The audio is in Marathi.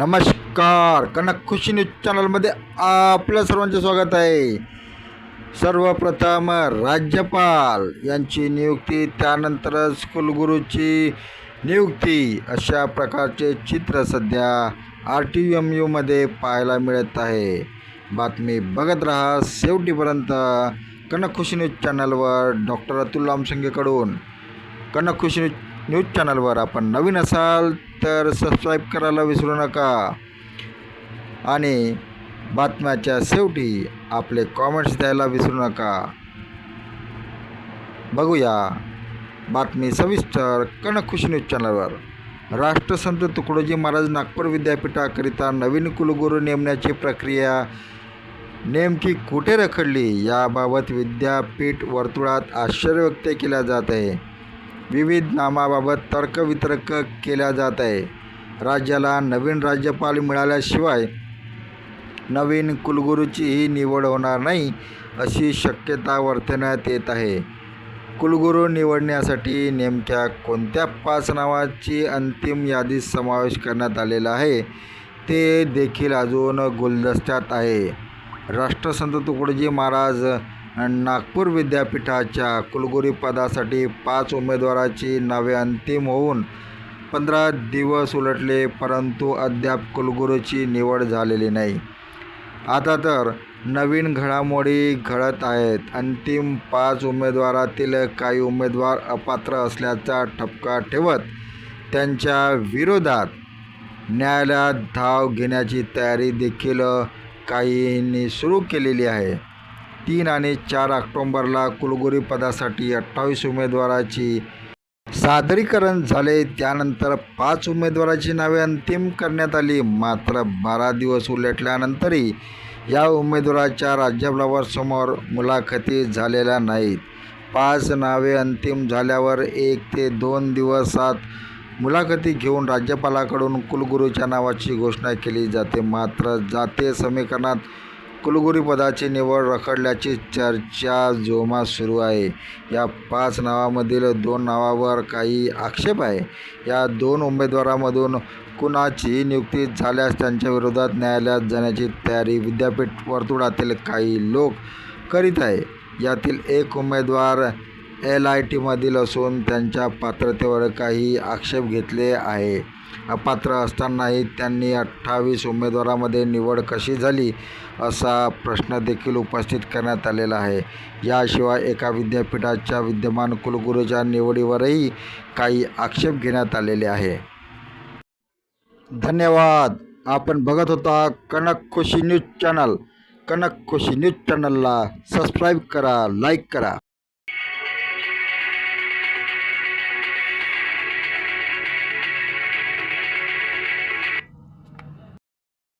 नमस्कार. कनक खुशी न्यूज चॅनलमध्ये आपलं सर्वांचे स्वागत आहे. सर्वप्रथम राज्यपाल यांची नियुक्ती त्यानंतरच कुलगुरूची नियुक्ती अशा प्रकारचे चित्र सध्या आर टी यू एम यूमध्ये पाहायला मिळत आहे. बातमी बघत राहा शेवटीपर्यंत कनक खुशी न्यूज चॅनलवर डॉक्टर अतुल लामसंगेकडून कनक खुशी न्यूज न्यूज चॅनलवर आपण नवीन असाल तर सबस्क्राईब करायला विसरू नका. आणि बातम्याच्या शेवटी आपले कॉमेंट्स द्यायला विसरू नका. बघूया बातमी सविस्तर कणखुश न्यूज चॅनलवर. राष्ट्रसंत तुकडोजी महाराज नागपूर विद्यापीठाकरिता नवीन कुलगुरू नेमण्याची प्रक्रिया नेमकी कुठे रखडली याबाबत विद्यापीठ वर्तुळात आश्चर्य व्यक्त केल्या जात आहे. विविध नामाबाबत तर्कवितर्क केल्या जात आहे. राज्याला नवीन राज्यपाल मिळाल्याशिवाय नवीन कुलगुरूचीही निवड होणार नाही अशी शक्यता वर्तवण्यात येत आहे. कुलगुरू निवडण्यासाठी नेमक्या कोणत्या पाच नावाची अंतिम यादीत समावेश करण्यात आलेला आहे ते देखील अजून गुलदस्त्यात आहे. राष्ट्रसंत तुकडोजी महाराज नागपूर विद्यापीठाच्या कुलगुरीपदासाठी पाच उमेदवाराची नावे अंतिम होऊन पंधरा दिवस उलटले परंतु अद्याप कुलगुरूची निवड झालेली नाही. आता तर नवीन घडामोडी घडत आहेत. अंतिम पाच उमेदवारातील काही उमेदवार अपात्र असल्याचा ठपका ठेवत त्यांच्या विरोधात न्यायालयात धाव घेण्याची तयारी देखील काहींनी सुरू केलेली आहे. तीन आणि चार ऑक्टोंबरला कुलगुरू पदासाठी अठ्ठावीस उमेदवाराची सादरीकरण झाले. त्यानंतर पाच उमेदवाराची नावे अंतिम करण्यात आली. मात्र बारा दिवस उलटल्यानंतरही या उमेदवाराच्या राज्यभरासमोर मुलाखती झालेल्या नाहीत. पाच नावे अंतिम झाल्यावर एक ते दोन दिवसात मुलाखती घेऊन राज्यपालाकडून कुलगुरूच्या नावाची घोषणा केली जाते. मात्र जाते समीकरणात कुलगुरूपदाची निवड रखडल्याची चर्चा जोमात सुरू आहे. या पाच नावामधील दोन नावावर काही आक्षेप आहे. या दोन उमेदवारामधून कुणाची नियुक्ती झाल्यास त्यांच्या विरोधात न्यायालयात जाण्याची तयारी विद्यापीठ वर्तुळातील काही लोक करीत आहे. यातील एक उमेदवार एल आय टीमधील असून त्यांच्या पात्रतेवर काही आक्षेप घेतले आहे. अपात्र असतानाही त्यांनी अठ्ठावीस उमेदवारामध्ये निवड कशी झाली असा प्रश्न देखील उपस्थित करण्यात आलेला आहे. याशिवाय एका विद्यापीठाच्या विद्यमान कुलगुरूच्या निवडीवरही काही आक्षेप घेण्यात आलेले आहे. धन्यवाद. आपण बघत होता Kanak Khushi news channel. Kanak Khushi news चॅनलला सबस्क्राईब करा लाईक करा.